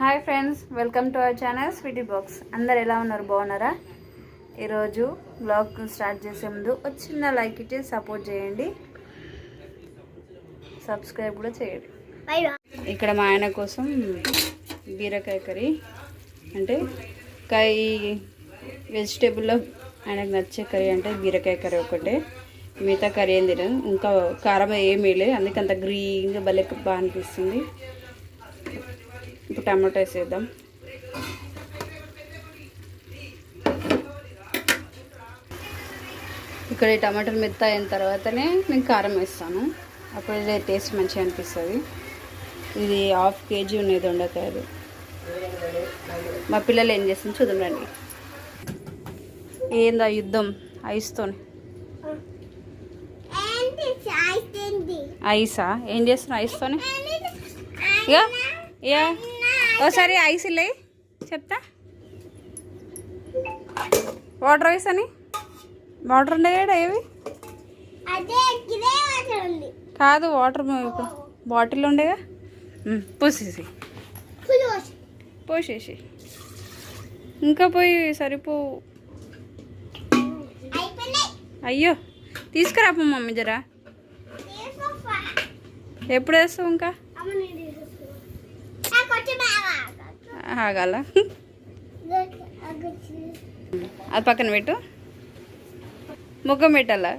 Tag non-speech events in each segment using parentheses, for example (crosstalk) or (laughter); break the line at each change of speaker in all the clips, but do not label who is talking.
Hi friends welcome to our channel sweety box అందరు ఎలా ఉన్నారు? బాగున్నారా? ఈరోజు బ్లాగ్ స్టార్ట్ చేసే ముందు ఒక చిన్న లైక్ ఇచ్చి సపోర్ట్ చేయండి. సబ్స్క్రైబ్ కూడా చేయండి. ఇక్కడ మా ఆయన కోసం బీరకాయ కర్రీ. అంటే కై వెజిటేబుల్లో ఆయనకు నచ్చే కర్రీ అంటే బీరకాయ కర్రీ ఒకటే. మిగతా కర్రీ ఏం తినదు ఇంకా కారం ఏమీ లేదు. అందుకే అంత గ్రీన్గా భలే బాగా అనిపిస్తుంది. ఇప్పుడు టమాటో వేసేద్దాం. ఇక్కడ ఈ టమాటాలు మెత్త అయిన తర్వాతనే నేను కారం వేస్తాను. అప్పుడు టేస్ట్ మంచిగా అనిపిస్తుంది. ఇది హాఫ్ కేజీ ఉన్నది దొండకాయలు. మా పిల్లలు ఏం చేస్తుంది చూద్దాం రండి. ఏందా యుద్ధం? ఐస్తోని. ఐసా? ఏం చేస్తున్నావు ఐస్తోని? ఇక యా ఓసారి ఐస్ లే చెప్తా. వాటర్ ఐస్ అని వాటర్ ఉండే కదా ఏవి? కాదు వాటర్ బాటిల్ ఉండేగా పోసేసి. పోసేసి. ఇంకా పోయి సరిపో. అయ్యో తీసుకురా మమ్మీ జరా. ఎప్పుడు వేస్తావు ఇంకా? ఆగాల. అది పక్కన పెట్టు. ముఖం పెట్టాలా.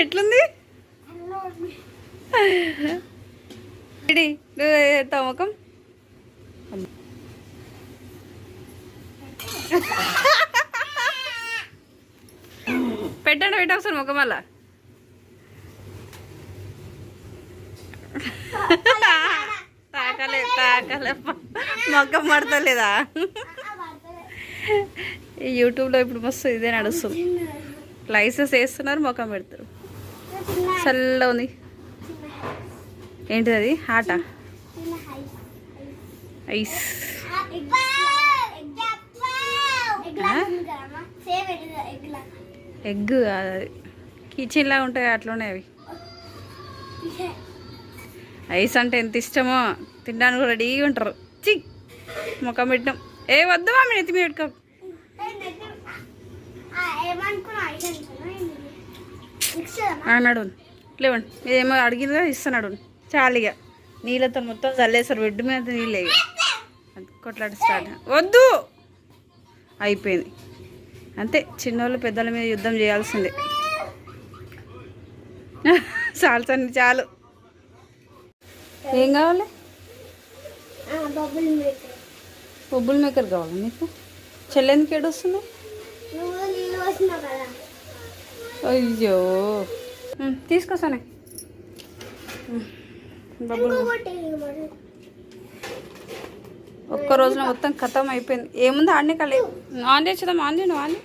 ఎట్లుంది? ఇడి నువ్వు ముఖం? పెట్టండి పెట్టు ఒకసారి ముఖం అలా తాకలే తాకలే మొక్క పడతలేదా? యూట్యూబ్లో ఇప్పుడు మస్తు ఇదే నడుస్తుంది. లైసెన్స్ వేస్తున్నారు మొఖం పెడతారు. చల్ల ఉంది. ఏంటిది అది? హాటా ఐస్. ఎగ్ కిచెన్లా ఉంటాయి అట్లనే అవి. ఐస్ అంటే ఎంత ఇష్టమో తినడానికి కూడా రెడీగా ఉంటారు. చి ముఖం పెట్టినాం. ఏ వద్దు మామి నెత్తి మీద పెట్టుకో. అన్నాడు లేవండి. మీరేమో అడిగినగా ఇస్తున్నాడు చాలిగా నీళ్ళతో మొత్తం చల్లేస్తారు. బెడ్ మీద నీళ్ళే ఇక. కొట్లాడి స్టార్ట్. వద్దు! అయిపోయింది. అంతే. చిన్నోళ్ళు పెద్దల మీద యుద్ధం చేయాల్సిందే. (laughs) చాలు చాలు. ఏం కావాలి? Bubble maker. కావాలి మీకు చెల్లెందుకు ఏడొస్తుంది? అయ్యో. బొబ్బుల్
మరి.
ఒక్క రోజులో మొత్తం ఖతం అయిపోయింది. ఏముంది ఆడనే కలే. ఆన్ చేద్దాం ఆన్ చేయండి ఆన్.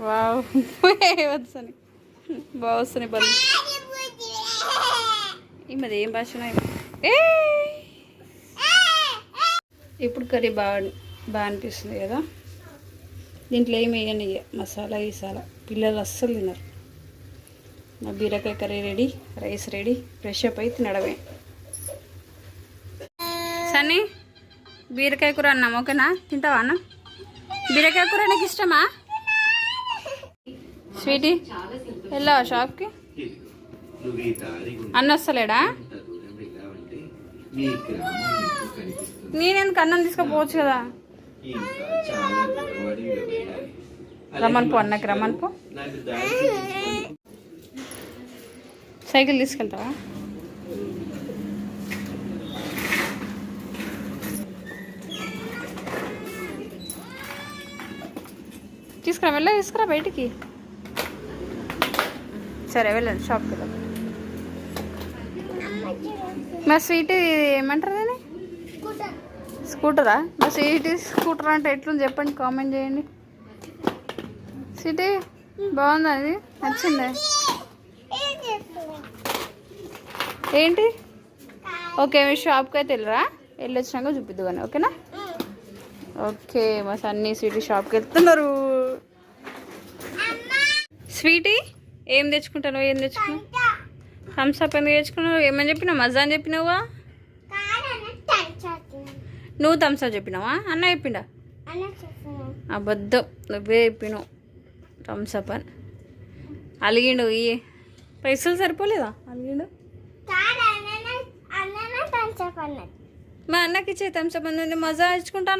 వావ్. (laughs) వద్దు సని. బాగా వస్తున్నాయి బల్లి మరి ఏం భాష ఏ ఇప్పుడు కర్రీ బాగా బాగా అనిపిస్తుంది కదా? దీంట్లో ఏమి వేయండి ఇక మసాలా గీసాలా. పిల్లలు అస్సలు తినరు. నా బీరకాయ curry ready rice ready fresh up అయి తినడమే. సన్నీ బీరకాయ కూర అన్నాం ఓకేనా? తింటావా అన్న? బీరకాయ కూర నాకు ఇష్టమా? స్వీటీ వెళ్ళావా షాప్కి? అన్న వస్తలేడా? నేనెందుకు అన్నం తీసుకోపోవచ్చు కదా?
ఇంకా
అన్నకి రమ్మని సైకిల్ తీసుకెళ్తావా? తీసుకురా వెళ్ళా తీసుకురా బయటికి. సరే వెళ్ళండి షాప్కి వెళ్ళండి మా స్వీట్ ఏమంటారు దీన్ని?
స్కూటరా?
మా స్వీట్ స్కూటర్ అంటే ఎట్లుంది చెప్పండి కామెంట్ చేయండి. స్వీటీ బాగుందా అది నచ్చిందా? ఏంటి? ఓకే మీ షాప్కి అయితే వెళ్ళరా? వెళ్ళొచ్చినాక చూపిద్దు కానీ ఓకేనా? ఓకే మా సన్నీ స్వీట్ షాప్కి వెళ్తున్నారు. స్వీటీ ఏం తెచ్చుకుంటాను ఏం తెచ్చుకున్నావు? థమ్స్ అప్ ఎందుకు తెచ్చుకున్నావు? ఏమని చెప్పినావు? మజా అని చెప్పినావా? నువ్వు థమ్స్ అప్ చెప్పినావా? అన్న చెప్పిండా? అబద్ధం. నువ్వే చెప్పినావు. థమ్స్ అప్ అని. అలిగిండు ఈ పైసలు సరిపోలేదా? అలిగిండు. మా అన్నకి ఇచ్చే థమ్స్ అప్ ఉంది మజా
చెప్పండి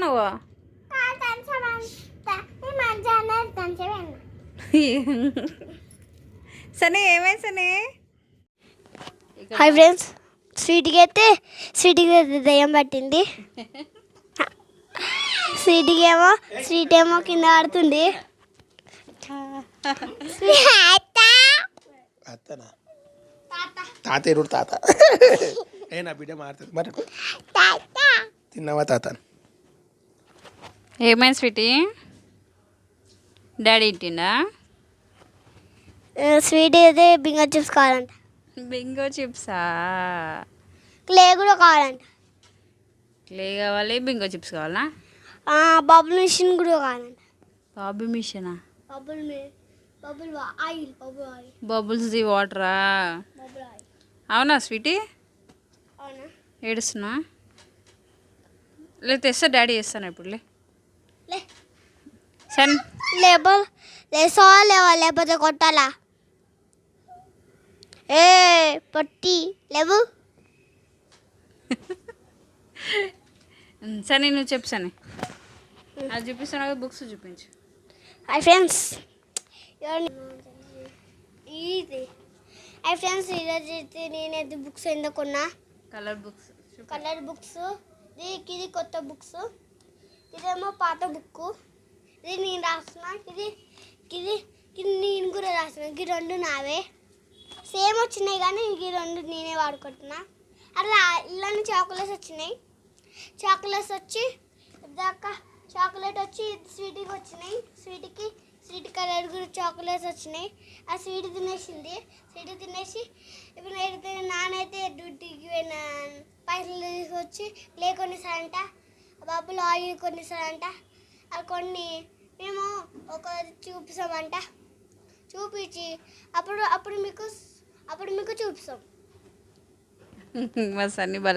సరే ఏమైంది సనే?
హాయ్ ఫ్రెండ్స్ స్వీట్కి అయితే స్వీట్కి అయితే దయ్యం పట్టింది. స్వీట్కి ఏమో స్వీట్ ఏమో కింద ఆడుతుంది
తాత. ఎరుడు తాత ఏ నా బిడ్డ మారుతుంది. మరి తిన్నావా తాత?
ఏమైంది స్వీటీ? డాడీ ఇట్టిండా
స్వీట్ అయితే బింగ చిప్స్ కావాలంట.
బింగో చిప్సా?
క్లే కూడా కావాలంట.
క్లే కావాలి బింగో చిప్స్ కావాలా?
బబుల్ మిషన్ కూడా కావాలంట.
బాబీ మిషనా?
Bubble bubble oil bubble oil.
Bubbles the వాటరా?
Bubble
అవునా స్వీటీ?
అవునా?
ఏడుస్తున్నా? లేదు తెస్తా డాడీ చేస్తాను ఇప్పుడు లే.
లే.
సన్.
లేబో లేసా లేవా లేకపోతే కొట్టాలా? ఏ పొట్టి లేవు.
సరే నువ్వు చెప్పు సని. అది చూపిస్తాను బుక్స్ చూపించు.
హాయ్ ఫ్రెండ్స్ ఇది హాయ్ ఫ్రెండ్స్ ఈరోజు అయితే నేనైతే బుక్స్ ఎందుకు కొన్నా?
కలర్ బుక్స్
కలర్ బుక్స్ ఇది ఇది కొత్త బుక్స్ ఇదేమో పాత బుక్ ఇది నేను రాసిన ఇది ఇది ఇది నేను కూడా రాసిన ఈ రెండు నావే. సేమ్ వచ్చినాయి కానీ ఈ రెండు నేనే వాడుకుంటున్నా. అట్లా ఇలానే చాక్లెట్స్ వచ్చినాయి. చాక్లెట్స్ వచ్చి దాకా చాక్లెట్ వచ్చి స్వీట్కి వచ్చినాయి. స్వీట్కి స్వీట్ కలర్ చాక్లెట్స్ వచ్చినాయి. ఆ స్వీట్ తినేసింది. స్వీట్ తినేసి ఇప్పుడు అయితే నానైతే డ్యూటీకి పోయిన. పైసలు తీసుకొచ్చి ప్లే కొనిసారంట. బాబులు ఆయిల్ కొనిసారంట. అవి కొన్ని మేము ఒక చూపిస్తామంట. చూపించి అప్పుడు అప్పుడు మీకు అప్పుడు మీకు చూపిస్తాం. (laughs)
మా సన్ని బల